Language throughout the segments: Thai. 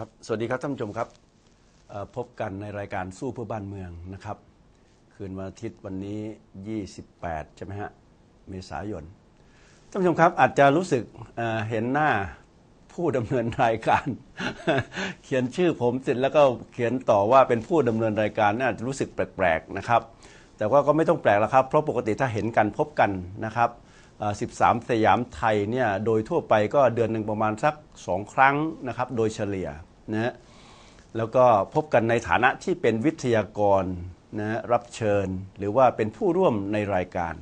ครับ สวัสดีครับท่านผู้ชมครับพบกันในรายการสู้เพื่อบ้านเมืองนะครับ คืนวันอาทิตย์วันนี้ 28 ใช่ไหมฮะ เมษายน ท่านผู้ชมครับอาจจะรู้สึกเเห็นหน้าผู้ดำเนินรายการ เขียนชื่อผมเสร็จแล้วก็เขียนต่อว่าเป็นผู้ดำเนินรายการน่าจะรู้สึกแปลกๆนะครับ แต่ว่าก็ไม่ต้องแปลกแล้วครับ เพราะปกติถ้าเห็นกันพบกันนะครับ 13 สยามไทยเนี่ยโดยทั่วไปก็เดือนหนึ่งประมาณสัก 2 ครั้งนะครับโดยเฉลี่ยนะฮะแล้วก็พบกันในฐานะที่เป็นวิทยากรนะรับเชิญหรือว่าเป็นผู้ร่วมในรายการ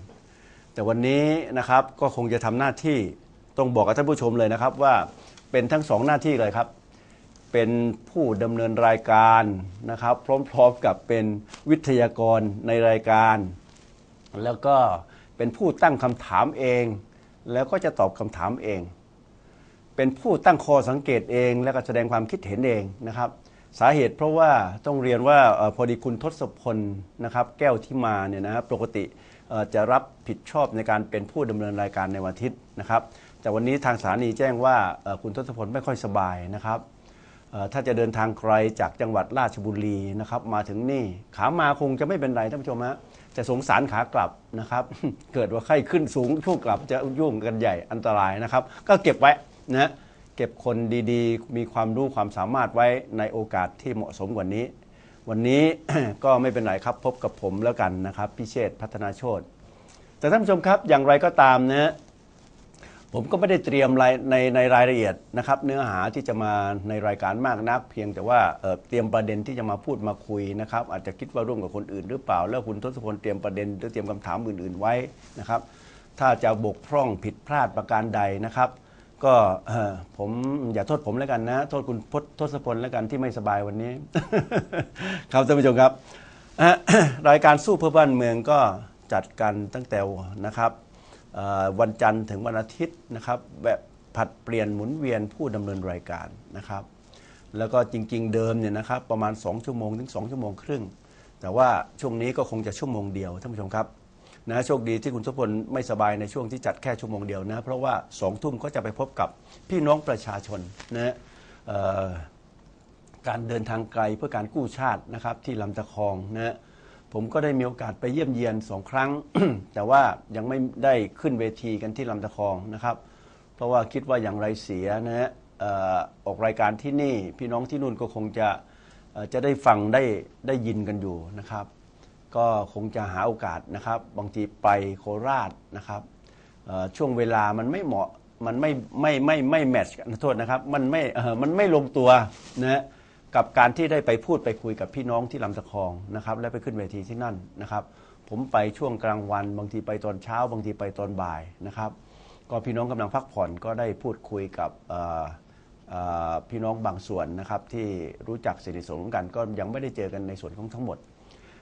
แต่วันนี้นะครับก็คงจะทำหน้าที่ต้องบอกกับท่านผู้ชมเลยนะครับว่าเป็นทั้งสองหน้าที่เลยครับ เป็นผู้ดำเนินรายการนะครับ พร้อมๆกับเป็นวิทยากรในรายการ แล้วก็ เป็นผู้ตั้งคำถามเอง แล้วก็จะตอบคำถามเอง เป็นผู้ตั้งข้อสังเกตเองและก็แสดงความคิดเห็นเองนะครับ สาเหตุเพราะว่าต้องเรียนว่าออพอดีคุณทศพลนะครับ แก้วที่มาเนี่ยนะครับปกติออจะรับผิดชอบในการเป็นผู้ดำเนินรายการในวันอาทิตย์นะครับ แต่วันนี้ทางสถานีแจ้งว่าออคุณทศพลไม่ค่อยสบายนะครับออถ้าจะเดินทางไกลจากจังหวัดราชบุรีนะครับ มาถึงนี่ขามาคงจะไม่เป็นไรท่านผู้ชมฮะ จะสงสารขากลับนะครับ เกิดว่าไข้ขึ้นสูงช่วงกลับจะยุ่งกันใหญ่อันตรายนะครับ ก็เก็บไว้นะเก็บคนดีๆ มีความรู้ความสามารถไว้ในโอกาสที่เหมาะสมกว่านี้ วันนี้ก็ไม่เป็นไรครับพบกับผมแล้วกันนะครับ พิเชษฐ์พัฒนาโชตแต่ท่านผู้ชมครับอย่างไรก็ตามนะ ผมก็ไม่ได้เตรียมรายในในรายละเอียดนะครับ เนื้อหาที่จะมาในรายการมากนัก เพียงแต่ว่าเเตรียมประเด็นที่จะมาพูดมาคุยนะครับ อาจจะคิดว่าร่วมกับคนอื่นหรือเปล่า แล้วคุณทศพลเตรียมประเด็นหรือเตรียมคำถามอื่น ๆ ไว้นะครับ ถ้าจะบกพร่องผิดพลาดประการใดนะครับ ก็ผมอย่าโทษผมแล้วกันนะ โทษคุณพทศพลแล้วกันที่ไม่สบายวันนี้ ครับท่านผู้ชมครับรายการสู้เพื่อบ้านเมืองก็จัดกันตั้งแต่นะครับ วันจันทร์ถึงวันอาทิตย์นะครับแบบผัดเปลี่ยนหมุนเวียนผู้ดำเนินรายการนะครับ แล้วก็จริงๆเดิมเนี่ยนะครับประมาณ 2 ชั่วโมงถึง 2 ชั่วโมงครึ่ง แต่ว่าช่วงนี้ก็คงจะชั่วโมงเดียวท่านผู้ชมครับนะโชคดีที่คุณทศพลไม่สบายในช่วงที่จัดแค่ชั่วโมงเดียวนะเพราะว่าสองทุ่มก็จะไปพบกับพี่น้องประชาชนนะการเดินทางไกลเพื่อการกู้ชาตินะครับที่ลำตะคองนะ ผมก็ได้มีโอกาสไปเยี่ยมเยียนสองครั้ง แต่ว่ายังไม่ได้ขึ้นเวทีกันที่ลำตะคองนะครับ เพราะว่าคิดว่าอย่างไรเสียนะฮะออกรายการที่นี่ พี่น้องที่นู่นก็คงจะจะได้ฟังได้ได้ยินกันอยู่นะครับ ก็คงจะหาโอกาสนะครับ บางทีไปโคราชนะครับช่วงเวลามันไม่เหมาะมันไม่ไม่ไม่ไม่แมทช์กันโทษนะครับ มันไม่เออมันไม่ลงตัวนะฮะ กับการที่ได้ไปพูดไปคุยกับพี่น้องที่ลำตะคองนะครับและไปขึ้นเวทีที่นั่นนะครับ ผมไปช่วงกลางวัน บางทีไปตอนเช้า บางทีไปตอนบ่ายนะครับ ก็พี่น้องกำลังพักผ่อนก็ได้พูดคุยกับพี่น้องบางส่วนนะครับที่รู้จักสนิทสนมกันก็ยังไม่ได้เจอกันในส่วนของทั้งหมด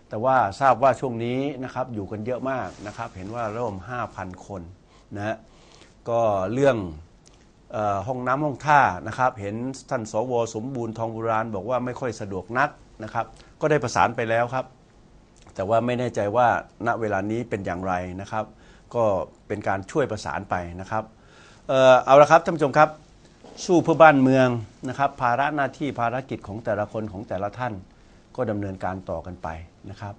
แต่ว่าทราบว่าช่วงนี้นะครับอยู่กันเยอะมากนะครับ เห็นว่าเริ่ม 5,000 คนนะก็เรื่อง ห้องน้ำห้องท่านะครับเห็นท่านสวสมบูรณ์ทองบุราณบอกว่าไม่ค่อยสะดวกนักนะครับ ก็ได้ประสานไปแล้วครับ แต่ว่าไม่แน่ใจว่าณเวลานี้เป็นอย่างไรนะครับ ก็เป็นการช่วยประสานไปนะครับเออเอาละครับท่านผู้ชมครับสู้เพื่อบ้านเมืองนะครับภาระหน้าที่ภารกิจของแต่ละคนของแต่ละท่านก็ดำเนินการต่อกันไปนะครับ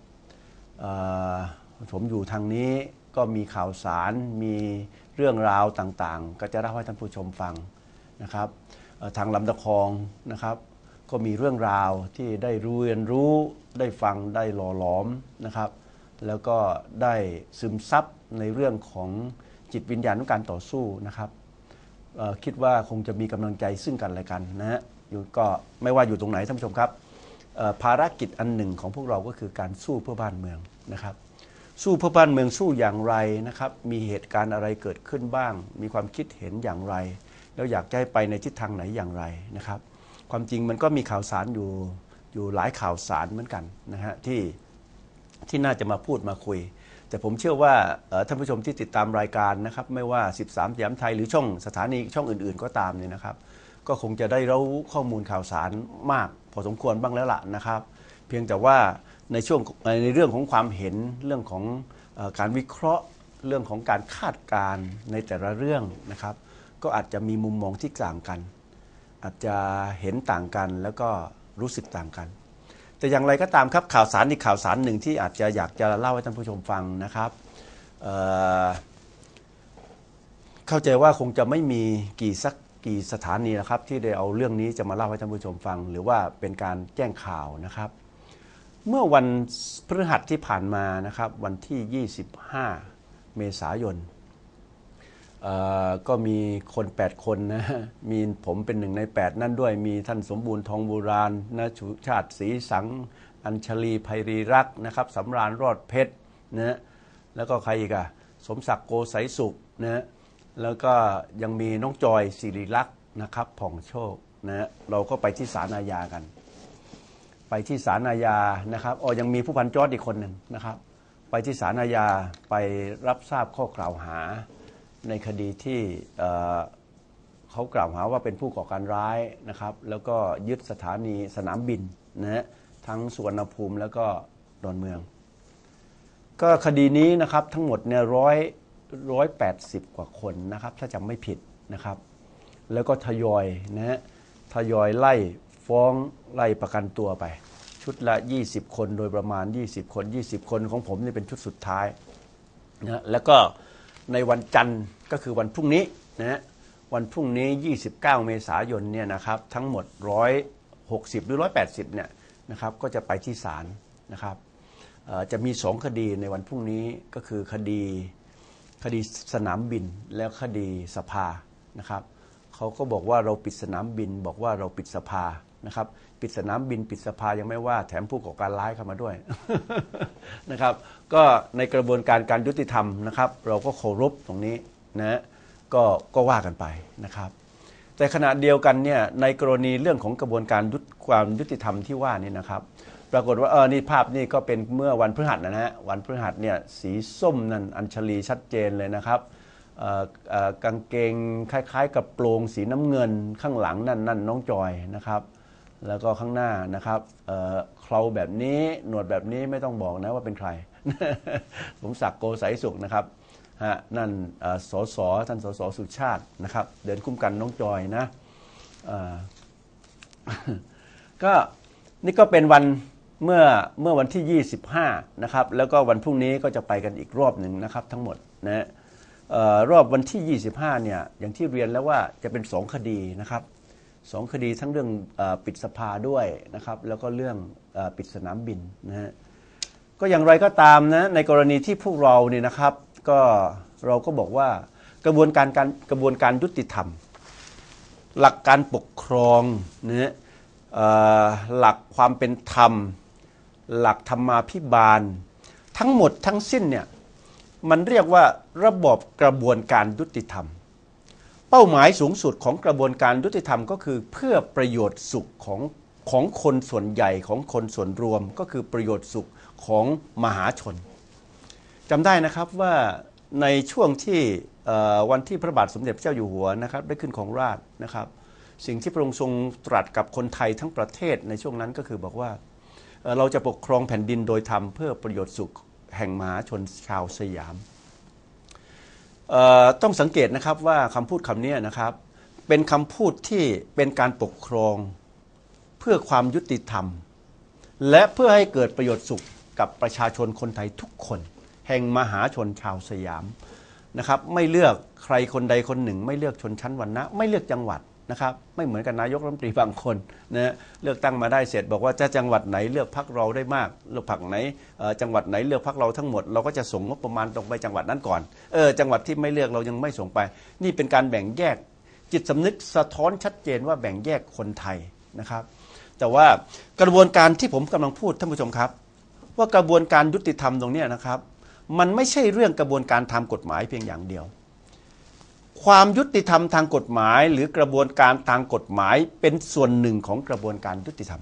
ผมอยู่ทางนี้ก็มีข่าวสารมี เรื่องราวต่างๆ ก็จะเล่าให้ท่านผู้ชมฟังนะครับทางลำตะคองนะครับ ก็มีเรื่องราวที่ได้รู้เรียนรู้ได้ฟังได้หล่อหลอมนะครับ แล้วก็ได้ซึมซับในเรื่องของจิตวิญญาณของการต่อสู้นะครับคิดว่าคงจะมีกำลังใจซึ่งกันและกันนะฮะอยู่ก็ไม่ว่าอยู่ตรงไหนท่านผู้ชมครับภารกิจอันหนึ่งของพวกเราก็คือการสู้เพื่อบ้านเมืองนะครับ สู้เพื่อบ้านเมืองสู้อย่างไรนะครับ มีเหตุการณ์อะไรเกิดขึ้นบ้าง มีความคิดเห็นอย่างไร แล้วอยากจะให้ไปในทิศทางไหนอย่างไรนะครับ ความจริงมันก็มีข่าวสารอยู่อยู่หลายข่าวสารเหมือนกันนะฮะที่ที่น่าจะมาพูดมาคุย แต่ผมเชื่อว่าท่านผู้ชมที่ติดตามรายการนะครับ ไม่ว่า 13สยามไทยหรือช่องสถานีช่องอื่น ๆ ก็ตามเนี่ยนะครับ ก็คงจะได้รู้ข้อมูลข่าวสารมาก พอสมควรบ้างแล้วล่ะนะครับ เพียงแต่ว่า ในช่วงในเรื่องของความเห็นเรื่องของอการวิเคราะห์เรื่องของการคาดการณ์ในแต่ละเรื่องนะครับ ก็อาจจะมีมุมมองที่ต่างกัน อาจจะเห็นต่างกันแล้วก็รู้สึกต่างกัน แต่อย่างไรก็ตามครับข่าวสารอีกข่าวสารหนึ่งที่อาจจะอยากจะเล่าให้ท่านผู้ชมฟังนะครับเเข้าใจว่าคงจะไม่มีกี่สักกี่สถานีนะครับ ที่ได้เอาเรื่องนี้จะมาเล่าให้ท่านผู้ชมฟัง หรือว่าเป็นการแจ้งข่าวนะครับ เมื่อวันพฤหัสที่ผ่านมานะครับวันที่ 25 เมษายนก็มีคน 8 คนนะมีผมเป็นหนึ่งใน 8 นั่นด้วยมีท่านสมบูรณ์ทองโบราณนะชุชาติศรีสัง อัญชลีไพรีรักนะครับสำราญรอดเพชรนะแล้วก็ใครอีกอะสมศักดิ์โกไสยสุขนะแล้วก็ยังมีน้องจอยสิริลักษ์นะครับผ่องโชคนะเราก็ไปที่ศาลอาญากัน ไปที่ศาลอาญานะครับอ๋อยังมีผู้พันจอดอีกคนหนึ่งนะครับ ไปที่ศาลอาญาไปรับทราบข้อกล่าวหา ในคดีที่เเขากล่าวหาว่าเป็นผู้ก่อการร้ายนะครับ แล้วก็ยึดสถานีสนามบินนะฮะทั้งสุวรรณภูมิแล้วก็ดอนเมือง ก็คดีนี้นะครับทั้งหมดเนี่ยร้อยร้อยแปดสิบกว่าคนนะครับ ถ้าจำไม่ผิดนะครับ แล้วก็ทยอยนะฮะทยอยไล่ ฟ้องไล่ประกันตัวไป ชุดละ 20 คนโดยประมาณ 20 คน 20 คนของผมนี่เป็นชุดสุดท้ายนะแล้วก็ในวันจันทร์ก็คือวันพรุ่งนี้นะฮะวันพรุ่งนี้ 29 เมษายนเนี่ยนะครับทั้งหมด 160 หรือ 180เนี่ยนะครับก็จะไปที่ศาลนะครับจะมี 2 คดีในวันพรุ่งนี้ก็คือคดีคดีสนามบินแล้วคดีสภานะครับเขาก็บอกว่าเราปิดสนามบิน บอกว่าเราปิดสภา นะครับปิดสนามบินปิดสภายังไม่ว่าแถมผู้ก่อการร้ายเข้ามาด้วยนะครับก็ในกระบวนการการยุติธรรมนะครับ เราก็เคารพตรงนี้นะก็ก็ว่ากันไปนะครับ แต่ขณะเดียวกันเนี่ยในกรณีเรื่องของกระบวนการยุติความยุติธรรมที่ว่านี่นะครับ ปรากฏว่าเออนี่ภาพนี่ก็เป็นเมื่อวันพฤหัสนะฮะวันพฤหัสเนี่ยสีส้มนั่นอัญชลีชัดเจนเลยนะครับกางเกงคล้าย ๆ กับโปรงสีน้ำเงินข้างหลังนั่นนั่นน้องจอยนะครับ แล้วก็ข้างหน้านะครับเคราแบบนี้หนวดแบบนี้ไม่ต้องบอกนะว่าเป็นใคร สมศักดิ์โกไสยสุขนะครับฮะนั่นอ่อสสท่านสสสุชาตินะครับ เดินคุ้มกันน้องจอยนะก็นี่ก็เป็นวันเมื่อเมื่อวันที่ 25 นะครับ แล้วก็วันพรุ่งนี้ก็จะไปกันอีกรอบหนึ่งนะครับทั้งหมดนะรอบวันที่ 25 เนี่ยอย่างที่เรียนแล้วว่าจะเป็น 2 คดีนะครับ สองคดีทั้งเรื่องอปิดสภาด้วยนะครับ แล้วก็เรื่องอปิดสนามบินนะฮะก็อย่างไรก็ตามนะในกรณีที่พวกเราเนี่ยนะครับก็เราก็บอกว่ากระบวนการการกระบวนการยุติธรรม หลักการปกครองนะฮะหลักความเป็นธรรม หลักธรรมาภิบาล ทั้งหมดทั้งสิ้นเนี่ยมันเรียกว่าระบบกระบวนการยุติธรรม เป้าหมายสูงสุดของกระบวนการยุติธรรมก็คือเพื่อประโยชน์สุขของของคนส่วนใหญ่ของคนส่วนรวม ก็คือประโยชน์สุขของมหาชนจำได้นะครับว่าในช่วงที่วันที่พระบาทสมเด็จพระเจ้าอยู่หัวนะครับได้ขึ้นของราชนะครับ สิ่งที่พระองค์ทรงตรัสกับคนไทยทั้งประเทศในช่วงนั้นก็คือบอกว่าเราจะปกครองแผ่นดินโดยธรรมเพื่อประโยชน์สุขแห่งมหาชนชาวสยาม ต้องสังเกตนะครับว่าคำพูดคำนี้นะครับ เป็นคำพูดที่เป็นการปกครอง เพื่อความยุติธรรม และเพื่อให้เกิดประโยชน์สุขกับประชาชนคนไทยทุกคน แห่งมหาชนชาวสยามนะครับ ไม่เลือกใครคนใดคนหนึ่ง ไม่เลือกชนชั้นวรรณะ ไม่เลือกจังหวัด นะครับไม่เหมือนกับนายกรัฐมนตรีบางคนนะเลือกตั้งมาได้เสร็จ บอกว่าจะจังหวัดไหนเลือกพักเราได้มากเลือกพักไหนจังหวัดไหนเลือกพักเราทั้งหมดเราก็จะส่งงบประมาณตรงไปจังหวัดนั้นก่อนเออจังหวัดที่ไม่เลือกเรายังไม่ส่งไป นี่เป็นการแบ่งแยกจิตสำนึกสะท้อนชัดเจนว่าแบ่งแยกคนไทยนะครับ แต่ว่ากระบวนการที่ผมกำลังพูดท่านผู้ชมครับ ว่ากระบวนการยุติธรรมตรงนี้นะครับ มันไม่ใช่เรื่องกระบวนการทากฎหมายเพียงอย่างเดียว ความยุติธรรมทางกฎหมาย หรือกระบวนการทางกฎหมายเป็นส่วนหนึ่งของกระบวนการยุติธรรม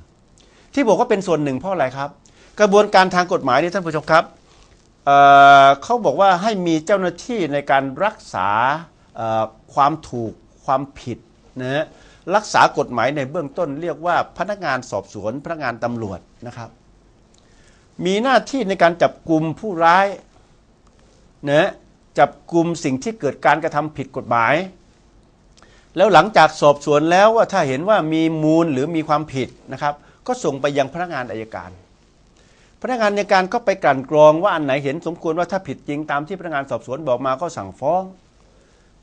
ที่บอกว่าเป็นส่วนหนึ่งเพราะอะไรครับ กระบวนการทางกฎหมายนี่ท่านผู้ชมครับเเขาบอกว่าให้มีเจ้าหน้าที่ในการรักษาความถูกความผิดนะฮะรักษากฎหมายในเบื้องต้น เรียกว่าพนักงานสอบสวน พนักงานตำรวจนะครับมีหน้าที่ในการจับกลุ่มผู้ร้ายนะ จับกลุ่มสิ่งที่เกิดการกระทำผิดกฎหมาย แล้วหลังจากสอบสวนแล้วว่าถ้าเห็นว่ามีมูลหรือมีความผิดนะครับ ก็ส่งไปยังพนักงานอายการ พนักงานอายการก็ไปกลั่นกรองว่าอันไหนเห็นสมควรว่าถ้าผิดจริงตามที่พนักงานสอบสวนบอกมาก็สั่งฟ้อง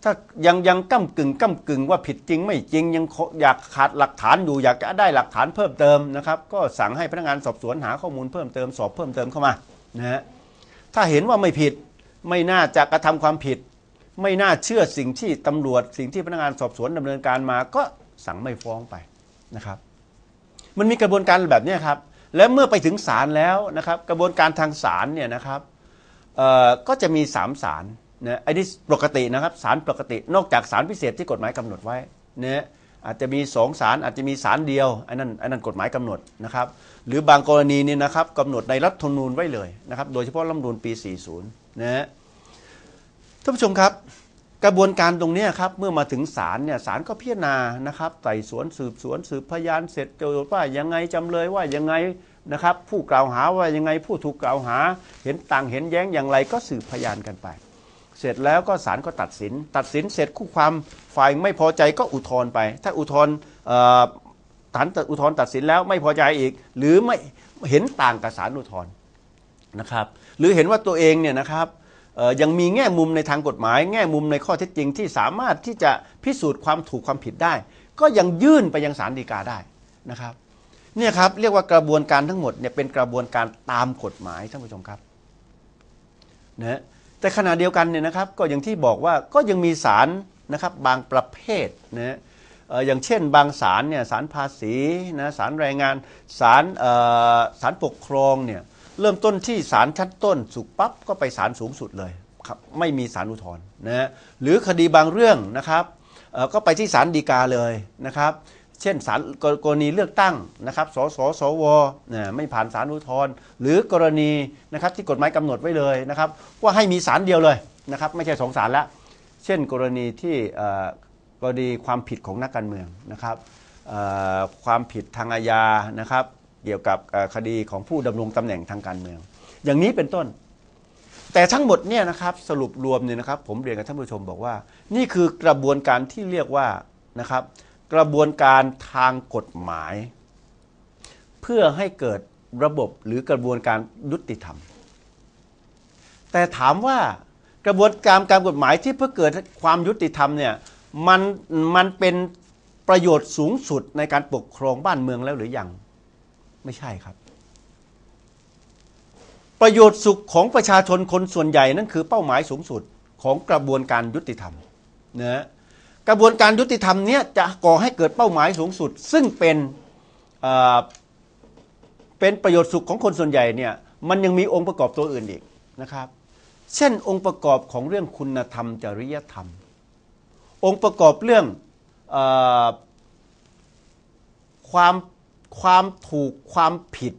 ถ้ายังยังก้ากึ่งก้ากึ่งว่าผิดจริงไม่จริงยังอยากขาดหลักฐานอยู่อยากจะได้หลักฐานเพิ่มเติมนะครับ ก็สั่งให้พนักงานสอบสวนหาข้อมูลเพิ่มเติมสอบเพิ่มเติมเข้ามานะฮะถ้าเห็นว่าไม่ผิด ไม่น่าจะกระทำความผิด ไม่น่าเชื่อสิ่งที่ตำรวจ สิ่งที่พนักงานสอบสวนดำเนินการมาก็สั่งไม่ฟ้องไปนะครับ มันมีกระบวนการแบบนี้ครับและเมื่อไปถึงศาลแล้วนะครับ กระบวนการทางศาลเนี่ยนะครับก็จะมีสามศาลนะไอ้นี่ปกตินะครับศาลปกติ นอกจากศาลพิเศษที่กฎหมายกำหนดไว้เนี่ยอาจจะมีสองศาลอาจจะมีศาลเดียวไอ้นั่นไอ้นั่นกฎหมายกำหนดนะครับ หรือบางกรณีนี่นะครับกำหนดในรัฐธรรมนูญไว้เลยนะครับ โดยเฉพาะรัฐธรรมนูญปี 40 นะท่านผู้ชมครับ กระบวนการตรงนี้ครับเมื่อมาถึงศาลเนี่ยศาลก็พิจารณานะครับไต่สวนสืบสวนสืบพยานเสร็จโจทย์ว่ายังไงจำเลยว่ายังไงนะครับผู้กล่าวหาว่ายังไงผู้ถูกกล่าวหา เห็นต่างเห็นแย้งอย่างไรก็สืบพยานกันไป เสร็จแล้วก็ศาลก็ตัดสิน ตัดสินเสร็จคู่ความฝ่ายไม่พอใจก็อุทธรณ์ไป ถ้าอุทธรณ์ศาลอุทธรณ์ตัดสินแล้วไม่พอใจอีก หรือไม่เห็นต่างกับศาลอุทธรณ์ นะครับหรือเห็นว่าตัวเองเนี่ยนะครับยังมีแง่มุมในทางกฎหมาย แง่มุมในข้อเท็จจริงที่สามารถที่จะพิสูจน์ความถูกความผิดได้ ก็ยังยื่นไปยังศาลฎีกาได้นะครับเนี่ยครับเรียกว่ากระบวนการทั้งหมดเนี่ยเป็นกระบวนการตามกฎหมายท่านผู้ชมครับนะแต่ขณะเดียวกันเนี่ยนะครับก็อย่างที่บอกว่าก็ยังมีศาลนะครับบางประเภทนะอย่างเช่น บางศาลเนี่ยศาลภาษีนะศาลแรงงานศาลศาลปกครองเนี่ย เริ่มต้นที่ศาลชั้นต้นสุกปั๊บก็ไปศาลสูงสุดเลยครับไม่มีศาลอุทธรณ์นะหรือคดีบางเรื่องนะครับก็ไปที่ศาลฎีกาเลยนะครับ เช่นศาลกรณีเลือกตั้งนะครับสสสวนะไม่ผ่านศาลอุทธรณ์หรือกรณีนะครับที่กฎหมายกำหนดไว้เลยนะครับว่าให้มีศาลเดียวเลยนะครับไม่ใช่สองศาลละเช่นกรณีที่กรณีความผิดของนักการเมืองนะครับความผิดทางอาญานะครับ เกี่ยวกับคดีของผู้ดำรงตำแหน่งทางการเมือง อย่างนี้เป็นต้น แต่ทั้งหมดเนี่ยนะครับสรุปรวมเนี่ยนะครับ ผมเรียนกับท่านผู้ชมบอกว่า นี่คือกระบวนการที่เรียกว่านะครับ กระบวนการทางกฎหมาย เพื่อให้เกิดระบบหรือกระบวนการยุติธรรม แต่ถามว่ากระบวนการการกฎหมายที่เพื่อเกิดความยุติธรรมเนี่ยมันมันเป็นประโยชน์สูงสุดในการปกครองบ้านเมืองแล้วหรือยัง ไม่ใช่ครับ ประโยชน์สุขของประชาชนคนส่วนใหญ่นั่นคือเป้าหมายสูงสุดของกระบวนการยุติธรรมนะกระบวนการยุติธรรมเนี้ยจะก่อให้เกิดเป้าหมายสูงสุด ซึ่งเป็นเป็นประโยชน์สุขของคนส่วนใหญ่เนี่ยมันยังมีองค์ประกอบตัวอื่นอีกนะครับ เช่นองค์ประกอบของเรื่องคุณธรรม จริยธรรม องค์ประกอบเรื่องอความ ความถูกความผิด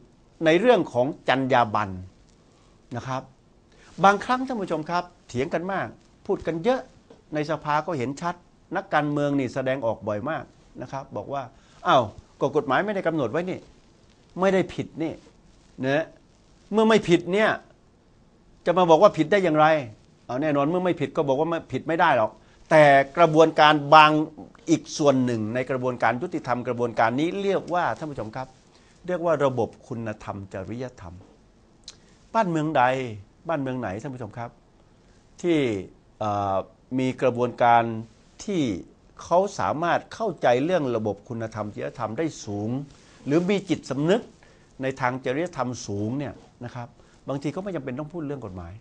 ในเรื่องของจรรยาบรรณนะครับ บางครั้งท่านผู้ชมครับ เถียงกันมาก พูดกันเยอะในสภาก็เห็นชัด นักการเมืองนี่แสดงออกบ่อยมากนะครับ บอกว่าอา้าวก็กฎหมายไม่ได้กำหนดไว้นี่ ไม่ได้ผิดนี่เนะเมื่อไม่ผิดเนี่ยจะมาบอกว่าผิดได้อย่างไรเอาแน่นอนเมื่อไม่ผิดก็บอกว่าผิดไม่ได้หรอก แต่กระบวนการบางอีกส่วนหนึ่ง ในกระบวนการยุติธรรมกระบวนการนี้เรียกว่าท่านผู้ชมครับ เรียกว่าระบบคุณธรรมจริยธรรม บ้านเมืองใดบ้านเมืองไหนท่านผู้ชมครับ ที่มีกระบวนการที่เขาสามารถเข้าใจเรื่องระบบคุณธรรมจริยธรรมได้สูง หรือมีจิตสำนึกในทางจริยธรรมสูงเนี่ยนะครับบางทีก็ไม่จำเป็นต้องพูดเรื่องกฎหมาย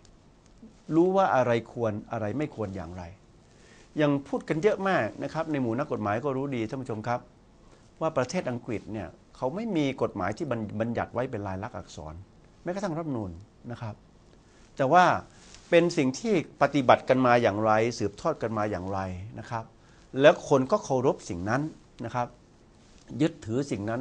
รู้ว่าอะไรควรอะไรไม่ควรอย่างไร ยังพูดกันเยอะมากนะครับ ในหมู่นักกฎหมายก็รู้ดีท่านผู้ชมครับ ว่าประเทศอังกฤษเนี่ยเขาไม่มีกฎหมายที่บัญญัติไว้เป็นลายลักษณ์อักษร แม้กระทั่งรัฐนูนนะครับ แต่ว่าเป็นสิ่งที่ปฏิบัติกันมาอย่างไร สืบทอดกันมาอย่างไรนะครับ แล้วคนก็เคารพสิ่งนั้นนะครับ ยึดถือสิ่งนั้น